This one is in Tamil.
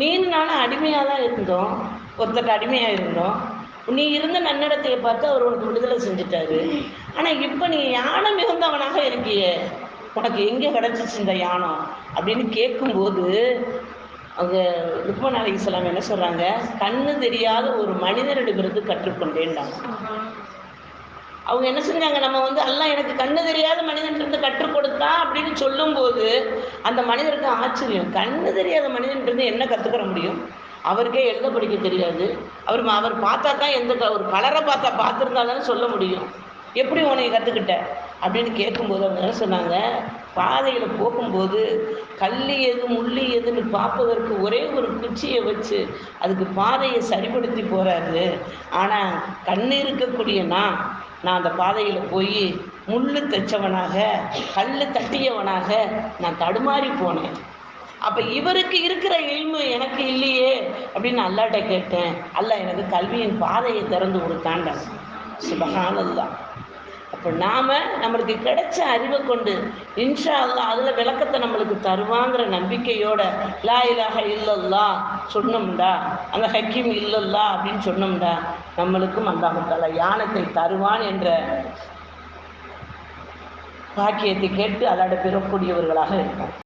நீனும் நானும் அடிமையாக தான் இருந்தோம். ஒருத்தருக்கு அடிமையாக இருந்தோம். நீ இருந்த நன்னடத்தையை பார்த்து அவர் உனக்கு விடுதலை செஞ்சுட்டாரு. ஆனால் இப்போ நீ யானை மிகுந்தவனாக இருக்கியே? உனக்கு எங்கே கிடச்சிச்சு இந்த யானம் அப்படின்னு கேட்கும்போது அவங்க லுக்மன் அலி இஸ்லாம் என்ன சொல்கிறாங்க கண்ணு தெரியாத ஒரு மனிதரிடமிருந்து கற்றுக்கொண்டேன்டாங்க. அவங்க என்ன செஞ்சாங்க? நம்ம வந்து எல்லாம் எனக்கு கண்ணு தெரியாத மனிதன்ட்டு அப்படின்னு சொல்லும்போது அந்த மனிதருக்கு ஆச்சரியம். கண்ணு தெரியாத மனிதன்ட்டு என்ன கற்றுக்கிற முடியும்? அவருக்கே எழுத படிக்க தெரியாது. அவர் அவர் பார்த்தா தான் எந்த ஒரு கலரை பார்த்தா பார்த்துருந்தா தானே சொல்ல முடியும். எப்படி உனக்கு கற்றுக்கிட்ட அப்படின்னு கேட்கும்போது அவங்க என்ன சொன்னாங்க? பாதையில் போகும்போது கல் எது முள்ளி எதுன்னு பார்ப்பதற்கு ஒரே ஒரு குச்சியை வச்சு அதுக்கு பாதையை சரிப்படுத்தி போகிறாரு ஆனால் கண்ணு இருக்கக்கூடிய நான் நான் அந்த பாதையில் போய் முள்ளு தைச்சவனாக கல் தட்டியவனாக நான் தடுமாறி போனேன். அப்போ இவருக்கு இருக்கிற இல்மு எனக்கு இல்லையே அப்படின்னு அல்லாட்ட கேட்டேன். அல்ல எனக்கு கல்வியின் பாதையை திறந்து கொடுத்தாண்ட சுபகானல்லா அப்போ நாம் நம்மளுக்கு கிடைச்ச அறிவை கொண்டு இன்ஷா அதில் விளக்கத்தை நம்மளுக்கு தருவாங்கிற நம்பிக்கையோட லா இலாக இல்லல்லா சொன்னோம்டா. அங்கே ஹக்கீம் இல்லல்லா அப்படின்னு சொன்னோம்டா. நம்மளுக்கும் அல்லாஹால யானத்தை தருவான் என்ற பாக்கியத்தை கேட்டு அல்லாட பெறக்கூடியவர்களாக இருப்பான்.